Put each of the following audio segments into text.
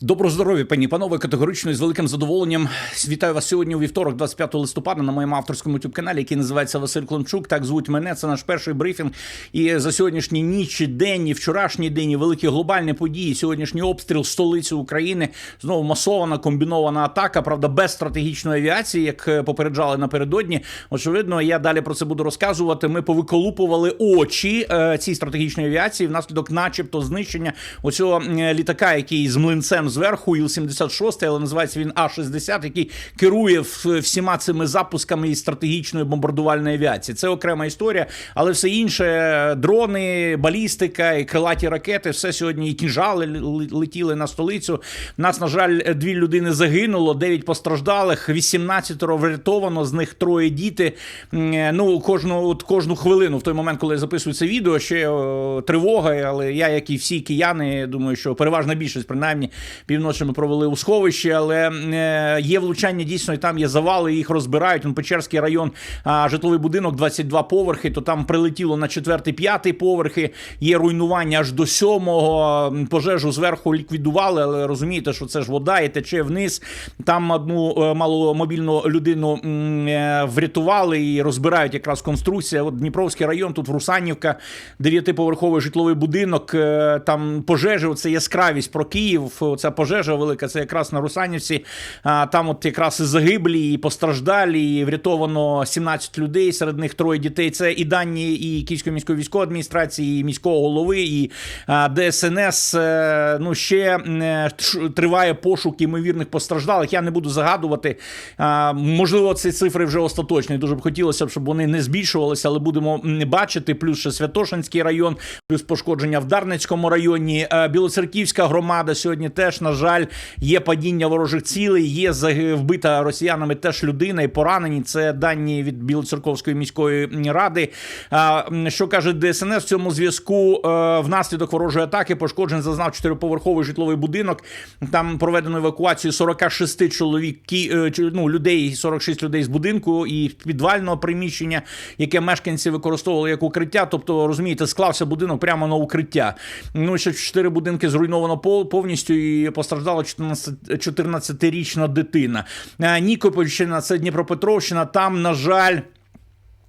Доброго здоров'я, пані панове, категорично і з великим задоволенням. Вітаю вас сьогодні у вівторок, 25 листопада, на моєму авторському youtube каналі який називається Василь Климчук. Так звуть мене. Це наш перший брифінг. І за сьогоднішній ніч, день, і вчорашній день, і великі глобальні події. Сьогоднішній обстріл столиці України. Знову масована комбінована атака. Правда, без стратегічної авіації, як е, попереджали напередодні. Очевидно, я далі про це буду розказувати. Ми повиколупували очі е, цій стратегічної авіації внаслідок, начебто, знищення оцього літака, який з млинцем зверху, Іл-76, але називається він А-60, який керує всіма цими запусками із стратегічної бомбардувальної авіації. Це окрема історія, але все інше дрони, балістика і крилаті ракети, все сьогодні і кінжали летіли на столицю. Нас, на жаль, дві людини загинуло, 9 постраждалих, 18 врятовано, з них троє діти. Ну, кожну, от кожну хвилину, в той момент, коли я записую це відео, ще тривога, але я, як і всі кияни, думаю, що переважна більшість, принаймні, півночі ми провели у сховищі, але е, є влучання дійсно, і там є завали, їх розбирають. Он Печерський район, житловий будинок, 22 поверхи, то там прилетіло на четвертий, п'ятий поверхи. Є руйнування аж до сьомого. М, Пожежу зверху ліквідували, але розумієте, що це ж вода і тече вниз. Там одну е, маломобільну людину е, врятували і розбирають якраз конструкція. От Дніпровський район, тут Русанівка, дев'ятиповерховий житловий будинок. Там пожежі, оце яскравість про Київ. Ця пожежа велика, це якраз на Русанівці. Там от якраз і загиблі, і постраждалі, і врятовано 17 людей, серед них троє дітей. Це і дані і Київської міської військової адміністрації, і міського голови, і ДСНС. Е, Ну ще е, триває пошук ймовірних постраждалих. Я не буду загадувати. Можливо, ці цифри вже остаточні. Дуже б хотілося б, щоб вони не збільшувалися, але будемо м, бачити. Плюс ще Святошинський район, плюс пошкодження в Дарницькому районі. Е, Білоцерківська громада сьогодні теж, на жаль, є падіння ворожих цілей, є вбита росіянами теж людина і поранені. Це дані від Білоцерковської міської ради. Що каже ДСНС в цьому зв'язку? Е, Внаслідок ворожої атаки пошкоджен зазнав чотириповерховий житловий будинок. Там проведено евакуацію 46 чоловік, е, ну, людей, 46 людей з будинку і підвального приміщення, яке мешканці використовували як укриття. Тобто, розумієте, склався будинок прямо на укриття. Ну, ще чотири будинки зруйновано повністю і постраждала 14 14-річна дитина. Е, Нікопольщина, це Дніпропетровщина. Там, на жаль.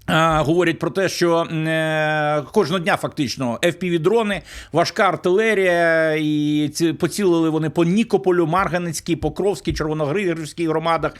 Говорять про те, що е, кожного дня фактично FPV-дрони, важка артилерія, і ці, поцілили вони по Нікополю, Марганецькій, Покровській, Червоногригорівській громадах.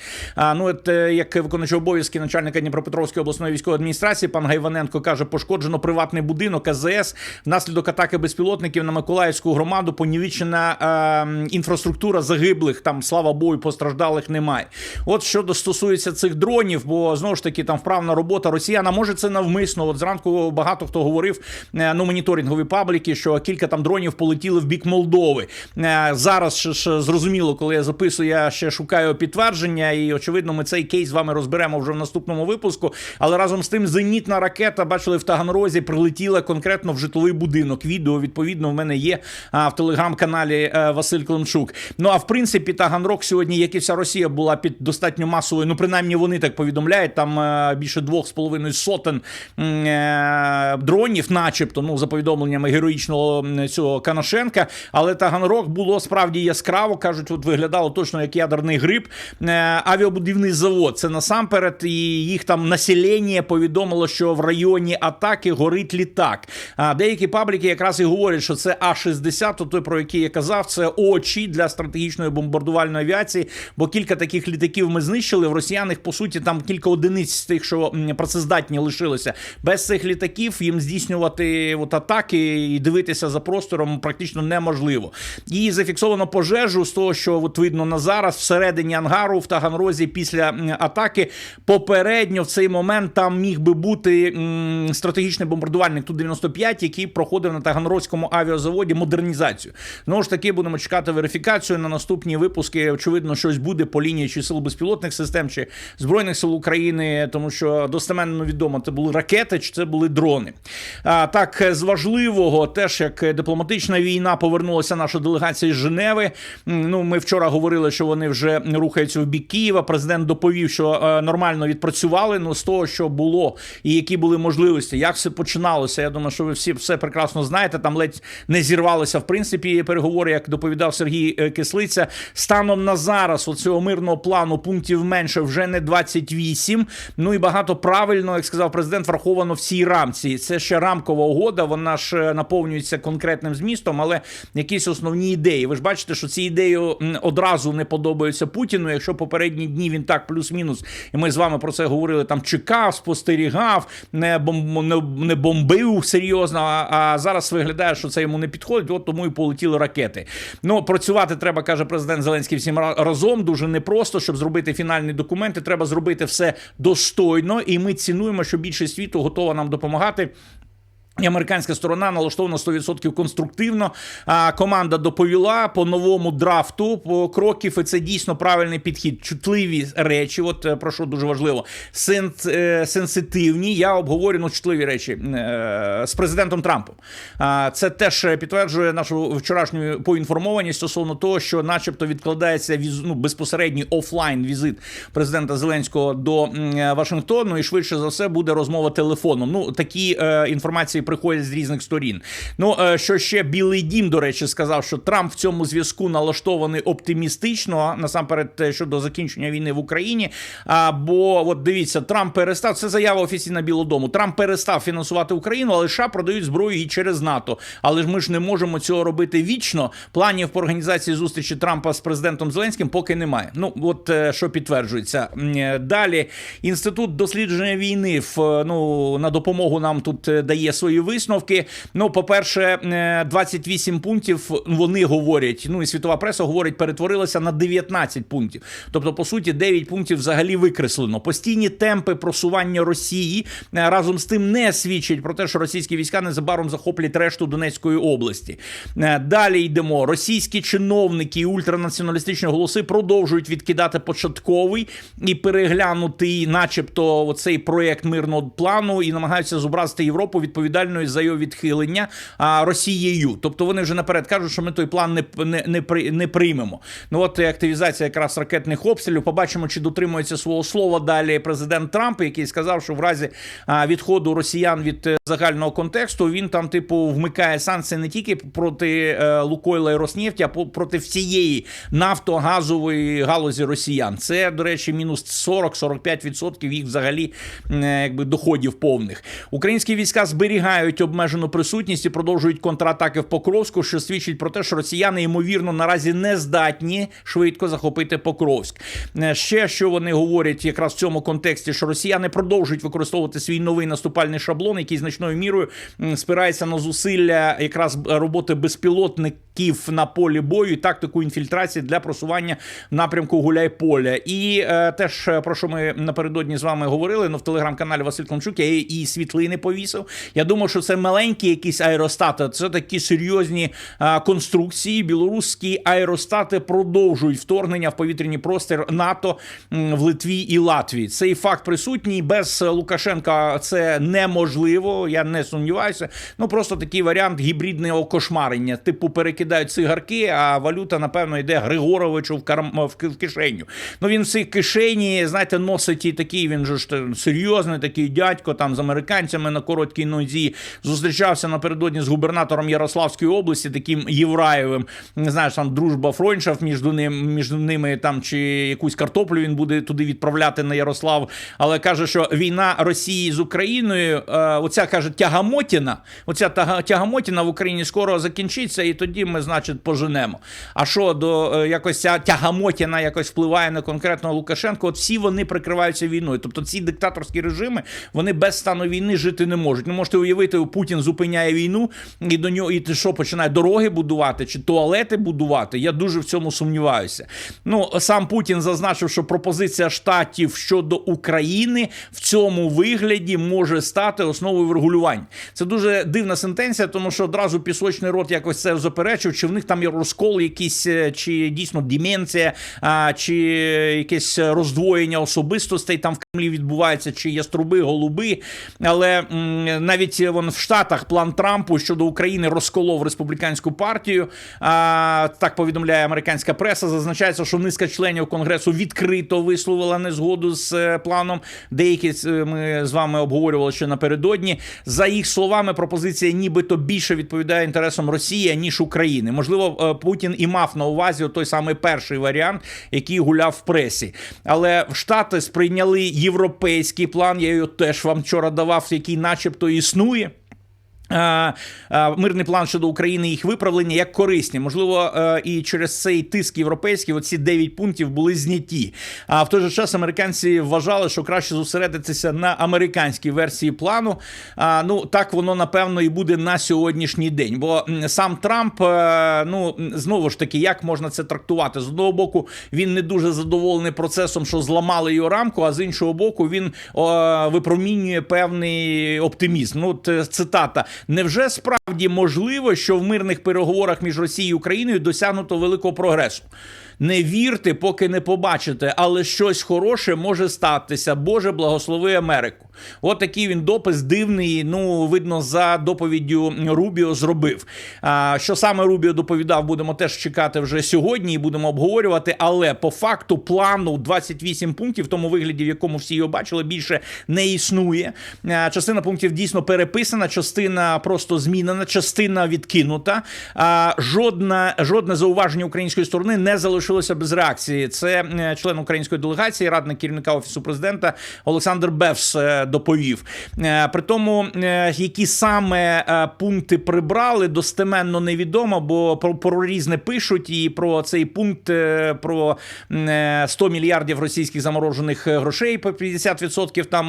Ну, от, е, як виконуючий обов'язки начальника Дніпропетровської обласної військової адміністрації, пан Гайваненко каже, пошкоджено приватний будинок АЗС внаслідок атаки безпілотників на Миколаївську громаду. Понівечена е, інфраструктура загиблих. Там, слава Богу, постраждалих немає. От що стосується цих дронів, бо знову ж таки там вправна робота росіян, а може це навмисно. От зранку багато хто говорив е, ну моніторингові пабліки, що кілька там дронів полетіли в бік Молдови. Е, Зараз ж зрозуміло, коли я записую, я ще шукаю підтвердження, і очевидно, ми цей кейс з вами розберемо вже в наступному випуску. Але разом з тим, зенітна ракета, бачили, в Таганрозі прилетіла конкретно в житловий будинок. Відео відповідно в мене є в телеграм-каналі е, Василь Климчук. Ну а в принципі, Таганрог сьогодні, як і вся Росія, була під достатньо масовою. Ну, принаймні, вони так повідомляють. Там більше двох з половиною сотень е, дронів, начебто, ну за повідомленнями героїчного цього Канашенка. Але Таганрог було справді яскраво. кажуть, от виглядало точно як ядерний гриб. Е, авіабудівний завод. Це насамперед, і їх там населення повідомило, що в районі атаки горить літак. А деякі пабліки якраз і говорять, що це А-60, то той, про який я казав, це очі для стратегічної бомбардувальної авіації. Бо кілька таких літаків ми знищили. В росіян їх, по суті, там кілька одиниць з тих, що м, працездатні лишилися. Без цих літаків їм здійснювати от атаки і дивитися за простором практично неможливо. І зафіксовано пожежу з того, що от видно на зараз всередині ангару в Таганрозі після атаки. Попередньо в цей момент там міг би бути м, стратегічний бомбардувальник Ту-95, який проходив на Таганрозькому авіазаводі модернізацію. Знову ж таки, будемо чекати верифікацію на наступні випуски. Очевидно, щось буде по лінії чи сил безпілотних систем, чи збройних сил України, тому що достеменно невідомо, це були ракети чи це були дрони. А, Так, з важливого, теж як дипломатична війна, повернулася наша делегація з Женеви. Ну, ми вчора говорили, що вони вже рухаються в бік Києва. Президент доповів, що е, нормально відпрацювали. Ну, з того, що було, і які були можливості, як все починалося. Я думаю, що ви всі все прекрасно знаєте. Там ледь не зірвалися в принципі переговори, як доповідав Сергій е, Кислиця. Станом на зараз у цього мирного плану пунктів менше вже не 28. Ну і багато правильно, як сказав президент, враховано в цій рамці. Це ще рамкова угода. Вона ж е, наповнюється конкретним змістом, але якісь основні ідеї. Ви ж бачите, що ці ідеї одразу не подобаються Путіну. Якщо попередні дні він так плюс-мінус, і ми з вами про це говорили. Там чекав, спостерігав, не бом не, бомбив серйозно. А зараз виглядає, що це йому не підходить. От тому і полетіли ракети. Ну працювати треба, каже президент Зеленський всім разом. Дуже непросто, щоб зробити фінальні документи. Треба зробити все достойно, і ми цінуємо, що більшість світу готова нам допомагати. І американська сторона налаштована 100% конструктивно. А команда доповіла по новому драфту по кроків. І це дійсно правильний підхід. Чутливі речі. От е, про що дуже важливо. Сенс, е, сенситивні. Я обговорю ну, чутливі речі е, з президентом Трампом. А це теж підтверджує нашу вчорашню поінформованість стосовно того, що, начебто, відкладається ну, безпосередній офлайн візит президента Зеленського до Вашингтону, і швидше за все буде розмова телефоном. Ну такі інформації приходять з різних сторін. Ну е, що ще Білий Дім, до речі, сказав, що Трамп в цьому зв'язку налаштований оптимістично насамперед е, щодо закінчення війни в Україні. А, бо от дивіться, Трамп перестав це заява офіційна Білого Дому. Трамп перестав фінансувати Україну, але США продають зброю і через НАТО. Але ж ми ж не можемо цього робити вічно. Планів по організації зустрічі Трампа з президентом Зеленським поки немає. Ну от е, що підтверджується далі. Інститут дослідження війни в ну на допомогу нам тут дає висновки. Ну, по-перше, е, 28 пунктів вони говорять. Ну і світова преса говорить, перетворилася на 19 пунктів. Тобто, по суті, 9 пунктів взагалі викреслено. Постійні темпи просування Росії е, разом з тим не свідчать про те, що російські війська незабаром захоплять решту Донецької області. Е, Далі йдемо. Російські чиновники і ультранаціоналістичні голоси продовжують відкидати початковий і переглянутий, начебто, оцей проєкт мирного плану, і намагаються зобразити Європу відповідальною за його відхилення а, Росією. Тобто вони вже наперед кажуть, що ми той план не, не, не, не приймемо. Ну от активізація якраз ракетних обстрілів. Побачимо, чи дотримується свого слова далі президент Трамп, який сказав, що в разі відходу росіян від е, загального контексту він там, типу, вмикає санкції не тільки проти е, Лукойла і Роснефті, а проти всієї нафтогазової галузі росіян. Це, до речі, мінус 40-45% їх взагалі е, якби доходів повних. Українські війська зберігають обмежену присутність і продовжують контратаки в Покровську, що свідчить про те, що росіяни ймовірно наразі не здатні швидко захопити Покровськ. Е, Ще що вони говорять якраз в цьому контексті, що росіяни продовжують використовувати свій новий наступальний шаблон, який значною мірою спирається на зусилля якраз роботи безпілотників на полі бою і тактику інфільтрації для просування напрямку Гуляйполя. І е, теж е, про що ми напередодні з вами говорили, ну в телеграм-каналі Василь Климчук, я і, світлини повісив. Я думав, що це маленькі якісь аеростати, це такі серйозні е, конструкції. Білоруські аеростати продовжують вторгнення в повітряний простір НАТО в Литві і Латвії. Цей факт присутній без Лукашенка. Це неможливо. Я не сумніваюся. Ну просто такий варіант гібридного кошмарення. Типу перекидають цигарки, а валюта, напевно, йде Григоровичу в карм в кишеню. Ну він в цій кишені, знаєте, носить і такий. Він же ж серйозний такий дядько там з американцями на короткій нозі. Зустрічався напередодні з губернатором Ярославської області, таким Євраєвим. Не знаєш, там дружба фронтшафт між ним, між ними там чи якусь картоплю він буде туди відправляти на Ярослав. Але каже, що війна Росії з Україною, е, оця каже, тягамотіна, оця тягамотіна в Україні скоро закінчиться, і тоді ми, значить, поженемо. А що до е, якось ця тягамотіна якось впливає на конкретного Лукашенко? От всі вони прикриваються війною. Тобто ці диктаторські режими вони без стану війни жити не можуть. Не можете уявити. Уявити, Путін зупиняє війну і до нього і що починає дороги будувати чи туалети будувати. Я дуже в цьому сумніваюся. Ну сам Путін зазначив, що пропозиція штатів щодо України в цьому вигляді може стати основою врегулювань. Це дуже дивна сентенція, тому що одразу пісочний рот якось це заперечив, чи в них там є розкол, якийсь, е, чи дійсно деменція, а, чи якесь роздвоєння особистостей там в Кремлі відбувається, чи яструби, голуби. Але м, навіть вон в Штатах план Трампу щодо України розколов республіканську партію. А, так повідомляє американська преса. Зазначається, що низка членів конгресу відкрито висловила незгоду з е, планом. Деякі е, ми з вами обговорювали ще напередодні. За їх словами, пропозиція нібито більше відповідає інтересам Росії ніж України. Можливо, е, Путін і мав на увазі той самий перший варіант, який гуляв в пресі. Але в Штати сприйняли європейський план. Я його теж вам вчора давав, який, начебто, існує. Е, е, Мирний план щодо України їх виправлення як корисні. Можливо, е, і через цей тиск європейський оці 9 пунктів були зняті. А в той же час американці вважали, що краще зосередитися на американській версії плану. А, Ну так воно напевно і буде на сьогоднішній день. Бо сам Трамп, ну знову ж таки, як можна це трактувати? З одного боку, він не дуже задоволений процесом, що зламали його рамку, а з іншого боку, він о, випромінює певний оптимізм. Ну, от, е, цитата. Невже справді можливо, що в мирних переговорах між Росією і Україною досягнуто великого прогресу? Не вірте, поки не побачите, але щось хороше може статися. Боже, благослови Америку. От такий він допис дивний. Ну, видно, за доповіддю Рубіо зробив. А, що саме Рубіо доповідав, будемо теж чекати вже сьогодні і будемо обговорювати. Але по факту плану 28 пунктів, в тому вигляді, в якому всі його бачили, більше не існує. А, частина пунктів дійсно переписана, частина просто змінена, частина відкинута. А, жодна, жодне зауваження української сторони не залишилося без реакції. Це е, член української делегації, радник керівника офісу президента Олександр Бевс е, доповів. Е, При тому, які саме пункти прибрали, достеменно невідомо, бо про, про різне пишуть і про цей пункт про е, 100 мільярдів російських заморожених грошей по 50% там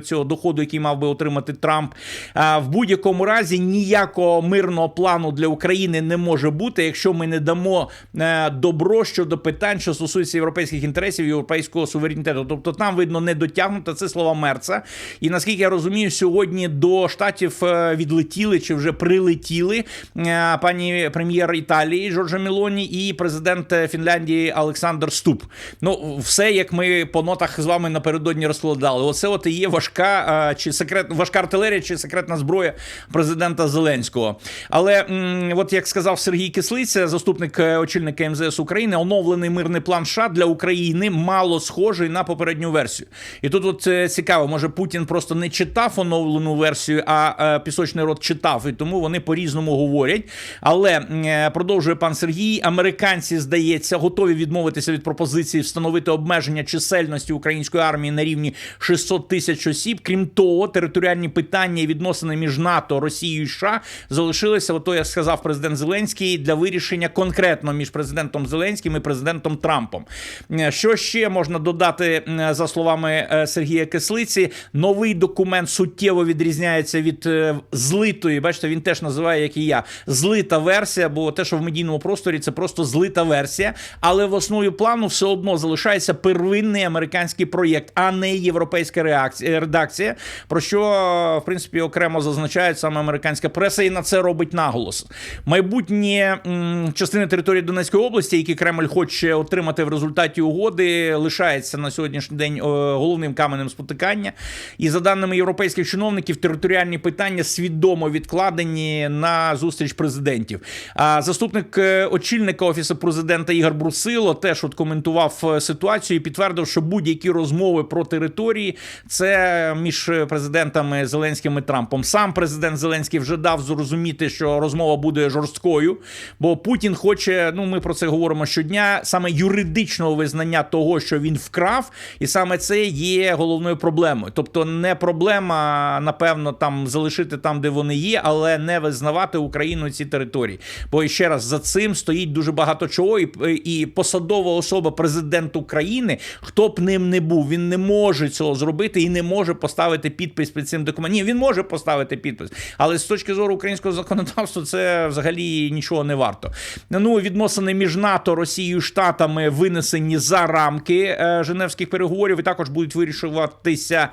цього доходу, який мав би отримати Трамп. В будь-якому разі ніякого мирного плану для України не може бути, якщо ми не дамо е, добро щодо питань, що стосуються європейських інтересів європейського суверенітету. Тобто там видно не дотягнуто. Це слова Мерца. І наскільки я розумію, сьогодні до штатів е, відлетіли чи вже прилетіли е, пані прем'єр Італії Джорджа Мілоні і президент е, Фінляндії Олександр Ступ. Ну, все як ми по нотах з вами напередодні розкладали. Оце от і є важка чи секрет важка артилерія, чи секретна зброя президента Зеленського. Але от як сказав Сергій Кислиця, заступник очільника МЗС України, оновлений мирний план США для України мало схожий на попередню версію. І тут от е, цікаво, може Путін просто не читав оновлену версію, а е, пісочний рот читав, і тому вони по-різному говорять. Але е, продовжує пан Сергій, американці, здається, готові відмовитися від пропозиції встановити обмеження чисельності української армії на рівні 600 тисяч осіб. Крім того, територіальні питання і відносини між НАТО, Росією і США залишилися, ото як сказав президент Зеленський, для вирішення конкретно між президентом Зеленським і президентом Трампом. Е, Що ще можна додати е, за словами е, Сергія Кислиці? Новий документ суттєво відрізняється від злитої. Бачите, він теж називає, як і я, злита версія, бо те, що в медійному просторі, це просто злита версія. Але в основі плану все одно залишається первинний американський проєкт, а не європейська реакція редакція. Про що в принципі окремо зазначає саме американська преса, і на це робить наголос. Майбутнє частини території Донецької області, які Кремль хоче отримати в результаті угоди, лишається на сьогоднішній день е, головним каменем спотикання. І за даними європейських чиновників, територіальні питання свідомо відкладені на зустріч президентів. А заступник е, очільника офісу президента Ігор Брусило теж от коментував е, ситуацію і підтвердив, що будь-які розмови про території це між президентами Зеленським і Трампом. Сам президент Зеленський вже дав зрозуміти, що розмова буде жорсткою, бо Путін хоче. Ну ми про це говоримо щодня. Саме юридичного визнання того, що він вкрав, і саме це є головною проблемою. Тобто, не проблема, напевно, там залишити там, де вони є, але не визнавати Україну ці території. Бо ще раз за цим стоїть дуже багато чого, і, і посадова особа президент України, хто б ним не був, він не може цього зробити і не може поставити підпис під цим документом. Ні, він може поставити підпис. Але з точки зору українського законодавства, це взагалі нічого не варто. Ну відносини між НАТО, Росією Штатами винесені за рамки е, Женевських переговорів і також будуть вирішуватися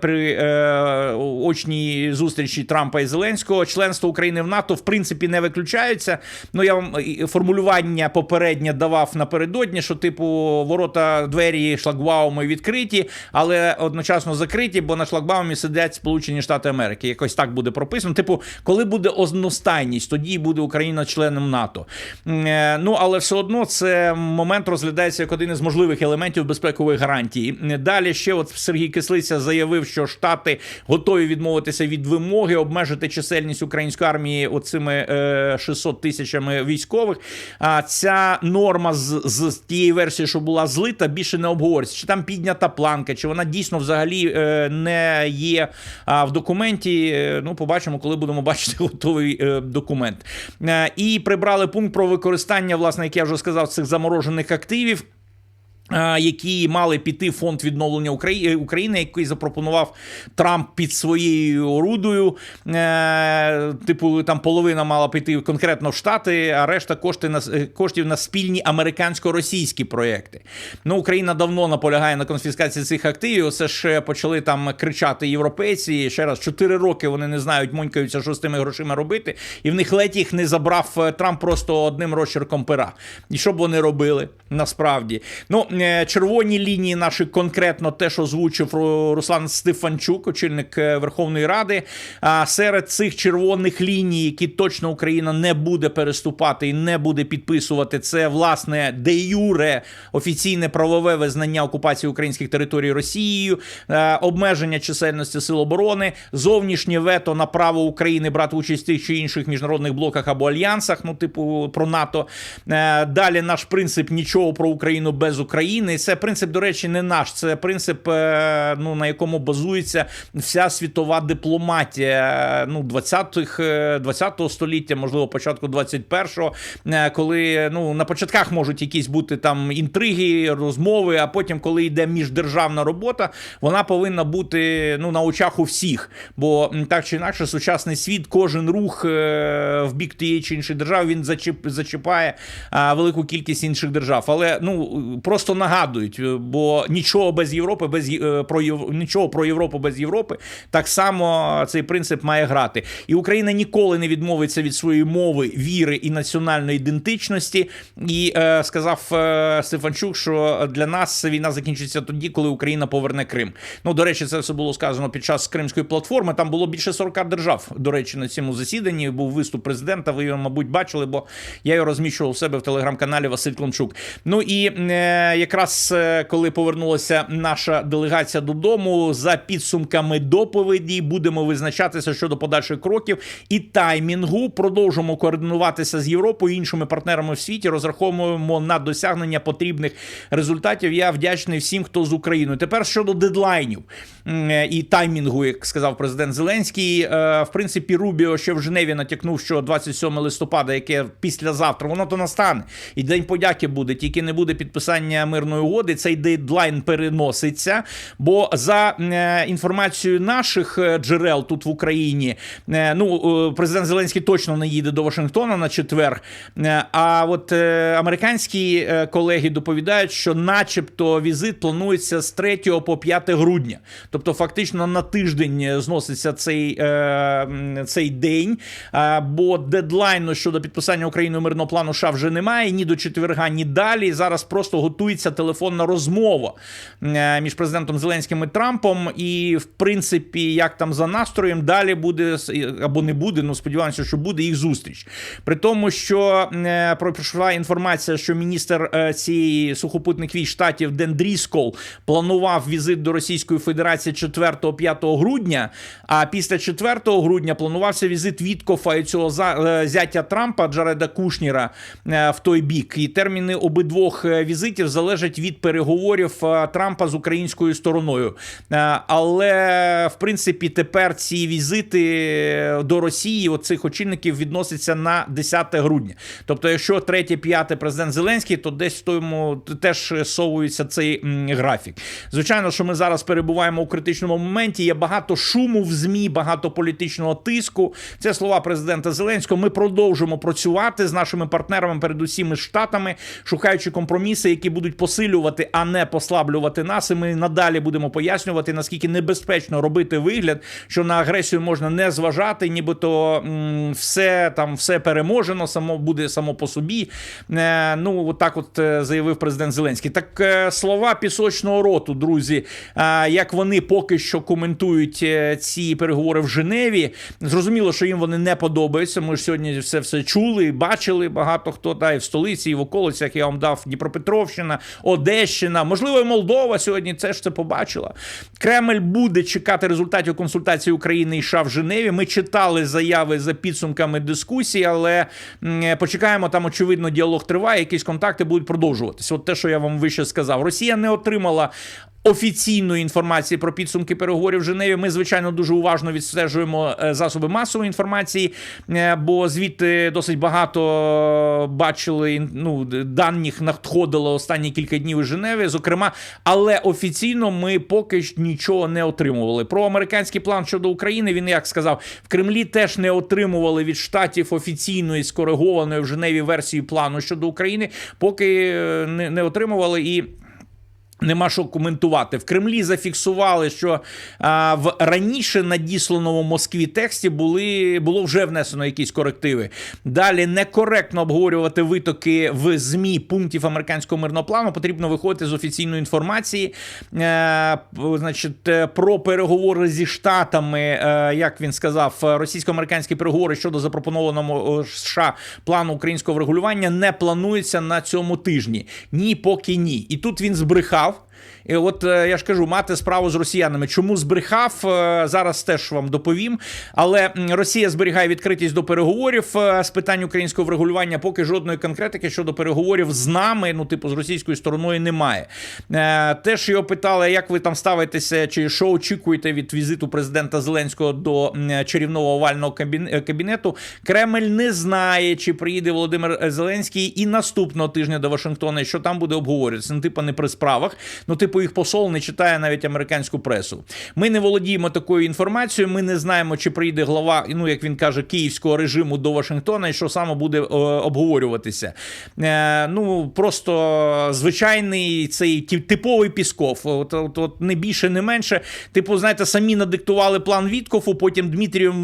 при е, очній зустрічі Трампа і Зеленського. Членство України в НАТО в принципі не виключається. Ну я вам формулювання попереднє давав напередодні, що типу ворота двері шлагбауми відкриті, але одночасно закриті, бо на шлагбаумі сидять Сполучені Штати Америки. Якось так буде прописано. Типу, коли буде одностайність, тоді буде Україна членом НАТО. Е, Ну але все одно це момент розглядається як один із можливих елементів безпекової гарантії. Далі ще от Сергій Кислиця заявив, що Штати готові відмовитися від вимоги обмежити чисельність української армії оцими е, 600 тисячами військових. А ця норма з, з тієї версії, що була злита, більше не обговорюється. Чи там піднята планка, чи вона дійсно взагалі е, не є в документі. Е, Ну, побачимо, коли будемо бачити готовий е, документ. Е, і прибрали пункт про використання, власне, як я вже сказав, цих заморожених активів. Е, Які мали піти фонд відновлення Украї- України, який запропонував Трамп під своєю орудою. Е, Типу, там половина мала піти конкретно в Штати, а решта кошти на с- коштів на спільні американсько-російські проекти. Ну, Україна давно наполягає на конфіскації цих активів. Це ж почали там кричати європейці. Ще раз, 4 роки вони не знають, монькаються, що з тими грошима робити, і в них ледь їх не забрав е, Трамп просто одним розчерком пера. І що б вони робили насправді? Ну, е, червоні лінії наші конкретно те, що озвучив Руслан Стефанчук, очільник е, Верховної Ради. А серед цих червоних ліній, які точно Україна не буде переступати і не буде підписувати, це власне де юре офіційне правове визнання окупації українських територій Росією, е, обмеження чисельності сил оборони, зовнішнє вето на право України брати участь в тих чи інших міжнародних блоках або альянсах, ну типу про НАТО. Е, Далі наш принцип нічого про Україну без України. Це принцип, до речі, не наш. Це принцип, е, ну на якому базується вся світова дипломатія. Ну 20-х, е, 20-го століття, можливо, початку 21-го, е, коли ну на початках можуть якісь бути там інтриги, розмови. А потім, коли йде міждержавна робота, вона повинна бути ну на очах у всіх. Бо так чи інакше, сучасний світ, кожен рух е, в бік тієї чи іншої держави він зачіп, зачіпає велику кількість інших держав. Але ну просто нагадують, е, бо нічого без Європи, без е, про нічого про Європу без Європи. Так само цей принцип має грати. І Україна ніколи не відмовиться від своєї мови, віри і національної ідентичності. І е, сказав е, Стефанчук, що для нас війна закінчиться тоді, коли Україна поверне Крим. Ну до речі, це все було сказано під час кримської платформи. Там було більше 40 держав. До речі, на цьому засіданні був виступ президента. Ви його, мабуть, бачили, бо я його розміщував у себе в телеграм-каналі Василь Климчук. Ну і е, якраз е, коли повернулася наша делегація додому, за підсумками доповіді будемо визначатися щодо подальших кроків і таймінгу. Продовжимо координуватися з Європою і іншими партнерами в світі. Розраховуємо на досягнення потрібних результатів. Я вдячний всім, хто з Україною. Тепер щодо дедлайнів е, і таймінгу, як сказав президент Зеленський. е, В принципі, Рубіо ще в Женеві натякнув, що 27 листопада, яке післязавтра, воно то настане. І день подяки буде, тільки не буде підписання мирної угоди. Цей дедлайн переноситься. Бо за е, інформацією наших е, джерел тут в Україні, е, ну президент Зеленський точно не їде до Вашингтона на четвер. А от американські колеги доповідають, що, начебто, візит планується з 3 по 5 грудня. Тобто, фактично на тиждень зноситься цей, цей день. Бо дедлайну щодо підписання Україною мирного плану США вже немає ні до четверга, ні далі. Зараз просто готується телефонна розмова е, між президентом Зеленським і Трампом. І, в принципі, як там за настроєм, далі буде або не буде, ну сподіваємося, що буде їх зустріч. При тому, що е, пройшла інформація, що міністр е, цієї сухопутних військ штатів Ден Дріскол планував візит до Російської Федерації 4-5 грудня. А після 4 грудня планувався візит Віткофа і цього зятя Трампа Джареда Кушніра в той бік. І терміни обидвох візитів залежать залежать від переговорів е, Трампа з українською стороною. Е, Але в принципі тепер ці візити до Росії оцих очільників відносяться на 10 грудня. Тобто, якщо 3-5 президент Зеленський, то десь в тому теж совується цей графік. Звичайно, що ми зараз перебуваємо у критичному моменті. Є багато шуму в змі, багато політичного тиску. Це слова президента Зеленського. Ми продовжимо працювати з нашими партнерами, передусім із штатами, шукаючи компроміси, які будуть посилювати, а не послаблювати нас. І ми надалі будемо пояснювати, наскільки небезпечно робити вигляд, що на агресію можна не зважати, нібито м, все там все переможено, само буде само по собі. Е, ну от так, от е, заявив президент Зеленський. Так е, слова пісочного роту, друзі, е, як вони поки що коментують ці переговори в Женеві. Зрозуміло, що їм вони не подобаються. Ми ж сьогодні все все чули, бачили багато хто та і в столиці, і в околицях. Я вам дав Дніпропетровщина, Одещина, можливо, і Молдова сьогодні це ж це побачила. Кремль буде чекати результатів консультації України і США в Женеві. Ми читали заяви за підсумками дискусії, але почекаємо там. Очевидно, діалог триває. Якісь контакти будуть продовжуватися. От те, що я вам вище сказав. Росія не отримала. Офіційної інформації про підсумки переговорів в Женеві ми звичайно дуже уважно відстежуємо е, засоби масової інформації, е, бо звідти досить багато бачили ну даних надходило останні кілька днів із Женеви. Зокрема, але офіційно ми поки ж нічого не отримували. Про американський план щодо України він як сказав в Кремлі теж не отримували від штатів офіційної скоригованої в Женеві версії плану щодо України, поки е, не, не отримували і. Нема що коментувати. В Кремлі зафіксували, що а, в раніше надісланому Москві тексті були, було вже внесено якісь корективи. Далі некоректно обговорювати витоки в ЗМІ пунктів американського мирного плану. Потрібно виходити з офіційної інформації. Е, значить, е, про переговори зі штатами, е, як він сказав, російсько-американські переговори щодо запропонованого е, США плану українського врегулювання не плануються на цьому тижні. Ні, поки ні. І тут він збрехав. І от е, я ж кажу, мати справу з росіянами. Чому збрехав? е, Зараз теж вам доповім. Але Росія зберігає відкритість до переговорів е, з питань українського врегулювання. Поки жодної конкретики щодо переговорів з нами, ну типу з російською стороною, немає. Теж його питали, як ви там ставитеся, чи що очікуєте від візиту президента Зеленського до чарівного овального кабінету. Кремль не знає, чи приїде Володимир Зеленський і наступного тижня до Вашингтона, що там буде обговорюватися. Ну, типу, не при справах. Ну, типу, їх посол не читає навіть американську пресу. Ми не володіємо такою інформацією. Ми не знаємо, чи прийде глава, ну як він каже, київського режиму до Вашингтона, і що саме буде е, обговорюватися. Е, ну просто звичайний цей типовий Пісков. От, от, от не більше, не менше. Типу, знаєте, самі надиктували план Віткофу, потім Дмитрієв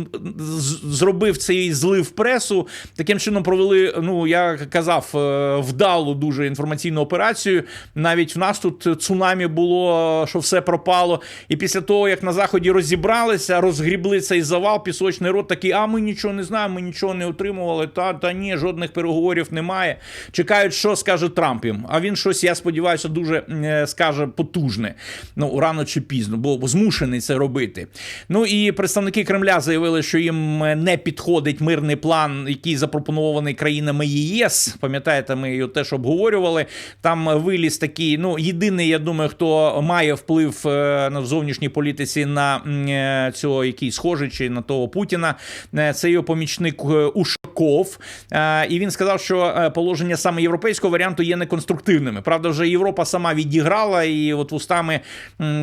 зробив цей злив пресу. Таким чином провели, ну я казав, е, вдалу дуже інформаційну операцію. Навіть в нас тут цунамі було, що все пропало. І після того, як на заході розібралися, розгрібли цей завал, пісочний рот такий, а ми нічого не знаємо, ми нічого не отримували. Та та ні, жодних переговорів немає. Чекають, що скаже Трамп їм. А він щось, я сподіваюся, дуже е, скаже потужне. Ну рано чи пізно, бо бо змушений це робити. Ну і представники Кремля заявили, що їм не підходить мирний план, який запропонований країнами ЄС. Пам'ятаєте, ми його теж обговорювали. Там виліз такий, ну єдиний, я думаю, хто має вплив е, на зовнішній політиці на е, цього, який схожий чи на того Путіна. е, Це його помічник Ушаков. І він сказав, що положення саме європейського варіанту є неконструктивними. Правда, вже Європа сама відіграла, і от вустами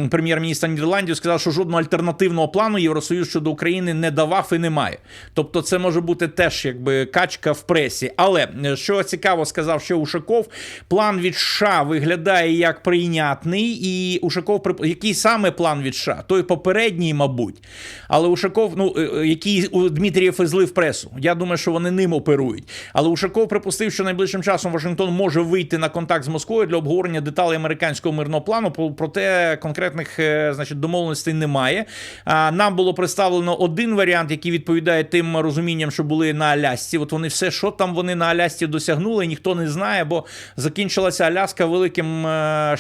прем'єр-міністра Нідерландів сказав, що жодного альтернативного плану Євросоюз щодо України не давав і немає. Тобто, це може бути теж якби качка в пресі. Але що цікаво, сказав ще Ушаков, план від США виглядає як прийнятний, і Ушаков який саме план від США? Той попередній, мабуть. Але Ушаков, ну е, е, який у Дмитрієв злив пресу. Я думаю, що вони ним оперують. Але Ушаков припустив, що найближчим часом Вашингтон може вийти на контакт з Москвою для обговорення деталей американського мирного плану. Про- Проте конкретних е, значить домовленостей немає. Нам було представлено один варіант, який відповідає тим розумінням, що були на Алясці. От вони все, що там вони на Алясці досягнули, ніхто не знає, бо закінчилася Аляска великим е,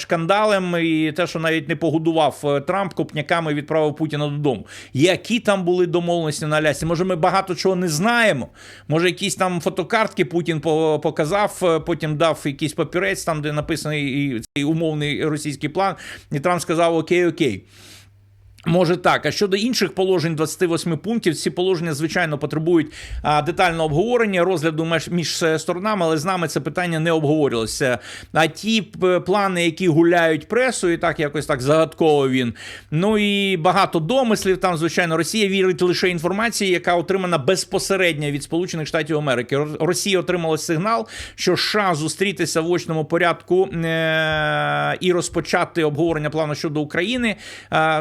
шкандалем, і те, що навіть не погодував е, Трамп, копняками відправив Путіна додому. Які там були домовленості на Алясці? Може, ми багато чого не знаємо. Може, якісь там фотокартки Путін показав, е, потім дав якийсь папірець, там де написаний цей умовний російський план, і Трамп сказав Окей, окей. Може так, а щодо інших положень 28 пунктів, ці положення, звичайно, потребують детального обговорення, розгляду між, е, сторонами, але з нами це питання не обговорювалося. А ті плани, які гуляють пресою, так якось так загадково він. Ну і багато домислів. Там, звичайно, Росія вірить лише інформації, яка отримана безпосередньо від Сполучених Штатів Америки. Росія отримала сигнал, що США зустрітися в очному порядку е- і розпочати обговорення плану щодо України.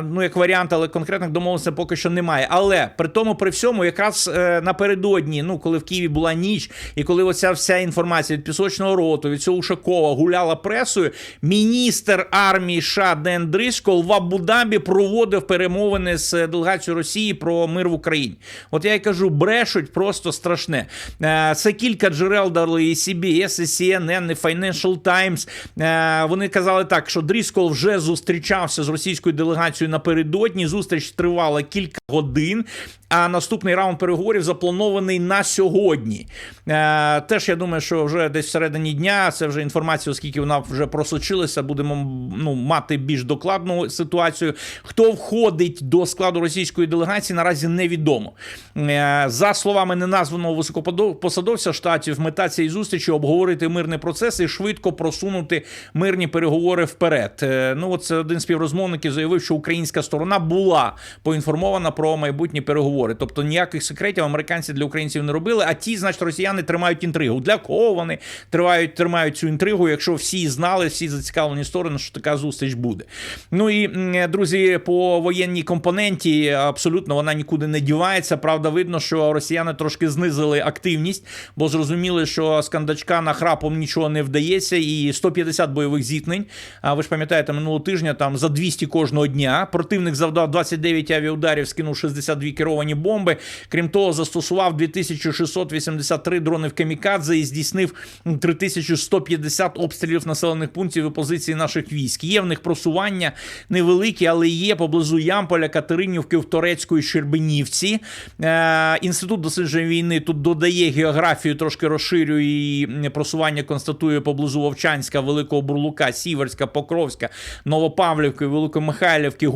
Ну, як варіант, але конкретних домовленостей поки що немає. Але при тому, при всьому, якраз е, напередодні, ну коли в Києві була ніч, і коли оця вся інформація від пісочного роту, від цього Ушакова гуляла пресою, міністр армії США Ден Дрискол в Абу-Дабі проводив перемовини з делегацією Росії про мир в Україні. От я й кажу, брешуть просто страшне. Е, Це кілька джерел дали і CBS, і CNN, і Financial Times. Е, Вони казали так, що Дріскол вже зустрічався з російською делегацією напередодні. Зустріч тривала кілька годин. А наступний раунд переговорів запланований на сьогодні. Е, теж я думаю, що вже десь всередині дня це вже інформація, оскільки вона вже просочилася, будемо ну, мати більш докладну ситуацію. Хто входить до складу російської делегації, наразі невідомо. Е, за словами неназваного високопосадовця штатів, мета цієї зустрічі обговорити мирний процес і швидко просунути мирні переговори вперед. Е, ну, от це один співрозмовників заявив, що українська сторона була поінформована про майбутні переговори. Тобто ніяких секретів американці для українців не робили. А ті, значить, росіяни тримають інтригу. Для кого вони тривають, тримають цю інтригу, якщо всі знали, всі зацікавлені сторони, що така зустріч буде. Ну і друзі, по воєнній компоненті абсолютно вона нікуди не дівається. Правда, видно, що росіяни трошки знизили активність, бо зрозуміли, що з кандачка на храпом нічого не вдається, і 150 бойових зіткнень. А ви ж пам'ятаєте, минулого тижня там за 200 кожного дня. Противник завдав 29 авіаударів, скинув 62 керовані бомби. Крім того, застосував 2683 дрони в камікадзе і здійснив 3150 обстрілів населених пунктів і позицій наших військ. Є в них просування невеликі, але є поблизу Ямполя, Катеринівки, в Торецької Щербинівці. Е, Інститут дослідження війни тут додає географію, трошки розширює і просування констатує поблизу Вовчанська, Великого Бурлука, Сіверська, Покровська, Новопавлівки, Великомихайлівки,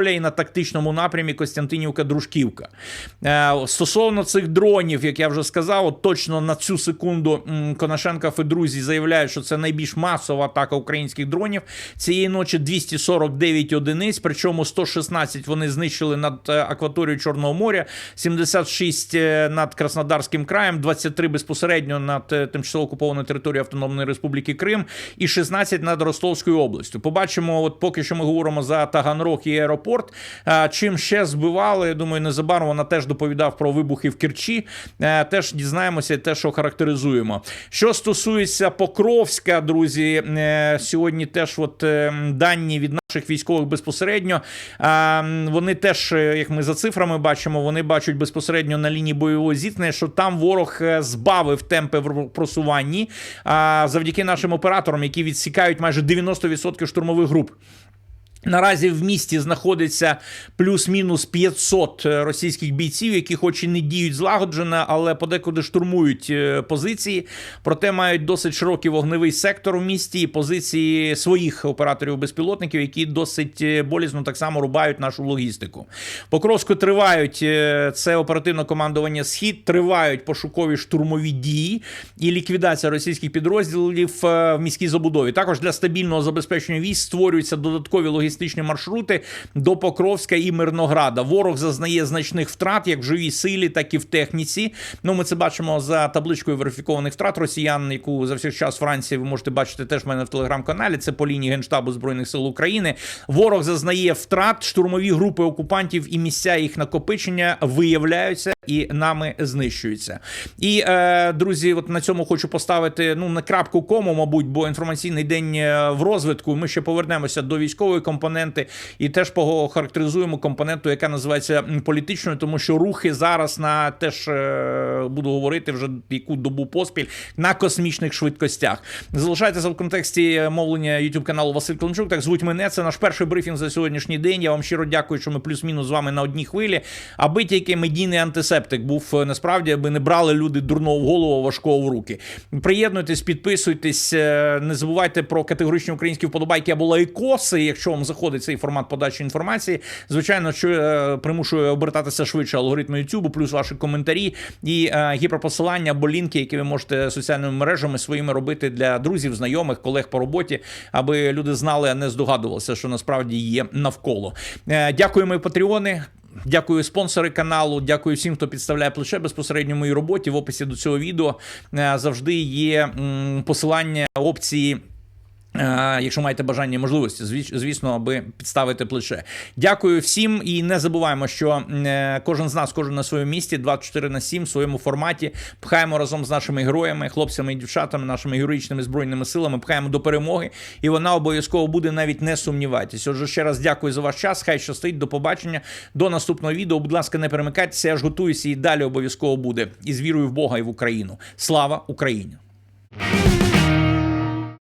Гуляйполя і на тактичному напрямі Костянтинівка, Дружківка. Е, Стосовно цих дронів, як я вже сказав, от точно на цю секунду м, Конашенков і друзі заявляють, що це найбільш масова атака українських дронів. Цієї ночі 249 одиниць, причому 116 вони знищили над е, акваторією Чорного моря, 76 е, над Краснодарським краєм, 23 безпосередньо над тимчасово окупованою територією Автономної Республіки Крим і 16 над Ростовською областю. Побачимо, от поки що ми говоримо за Таганрог і аеропорт. А, Чим ще збивали, я думаю, незабаром вона теж доповідав про вибухи в Керчі. Е, Теж дізнаємося те, що характеризуємо. Що стосується Покровська, друзі, е, сьогодні теж от е, дані від наших військових безпосередньо. Вони теж, е, як ми за цифрами бачимо, вони бачать безпосередньо на лінії бойового зіткнення, що там ворог е, збавив темпи в просуванні завдяки нашим операторам, які відсікають майже 90% штурмових груп. Наразі в місті знаходиться плюс-мінус 500 російських бійців, які, хоч і не діють злагоджено, але подекуди штурмують е, позиції. Проте мають досить широкий вогневий сектор у місті і позиції своїх операторів безпілотників, які досить е, болісно так само рубають нашу логістику. Покровську тривають е, це оперативне командування Схід, тривають пошукові штурмові дії і ліквідація російських підрозділів е, в міській забудові. Також для стабільного забезпечення військ створюються додаткові логістичні маршрути до Покровська і Мирнограда. Ворог зазнає значних втрат як в живій силі, так і в техніці. Ну, ми це бачимо за табличкою верифікованих втрат росіян, яку за всіх час Франції ви можете бачити теж в мене в телеграм-каналі. Це по лінії Генштабу Збройних сил України. Ворог зазнає втрат, штурмові групи окупантів і місця їх накопичення виявляються і нами знищуються. І е, друзі, от на цьому хочу поставити ну на крапку кому, мабуть, бо інформаційний день е, в розвитку. Ми ще повернемося до військової компоненти і теж похарактеризуємо компоненту, яка називається політичною, тому що рухи зараз на теж е, буду говорити вже яку добу поспіль на космічних швидкостях. Залишайтеся в контексті мовлення YouTube каналу Василь Климчук. Так звуть мене. Це наш перший брифінг за сьогоднішній день. Я вам щиро дякую, що ми плюс-мінус з вами на одній хвилі. Аби тільки медійний антисептик був е, насправді, аби не брали люди дурного в голову, важкого в руки. Приєднуйтесь, підписуйтесь, е, не забувайте про категоричні українські вподобайки або лайкоси, якщо вам заходить цей формат подачі інформації. Звичайно, що е, примушує обертатися швидше алгоритми YouTube, плюс ваші коментарі і е, гіперпосилання або лінки, які ви можете соціальними мережами своїми робити для друзів, знайомих, колег по роботі, аби люди знали, а не здогадувалися, що насправді є навколо. Е, Дякую, мої патреони. Дякую спонсори каналу. Дякую всім, хто підставляє плече безпосередньо в моїй роботі. В описі до цього відео завжди є посилання опції. Е, Якщо маєте бажання і можливості, звісно, аби підставити плече. Дякую всім і не забуваємо, що е, кожен з нас, кожен на своєму місці, 24 на 7 в своєму форматі. Пхаємо разом з нашими героями, хлопцями і дівчатами, нашими героїчними збройними силами, пхаємо до перемоги, і вона обов'язково буде навіть не сумнівайтесь. Отже, ще раз дякую за ваш час. Хай щастить, до побачення. До наступного відео. Будь ласка, не перемикайтеся, я ж готуюся і далі обов'язково буде. І з вірою в Бога і в Україну. Слава Україні!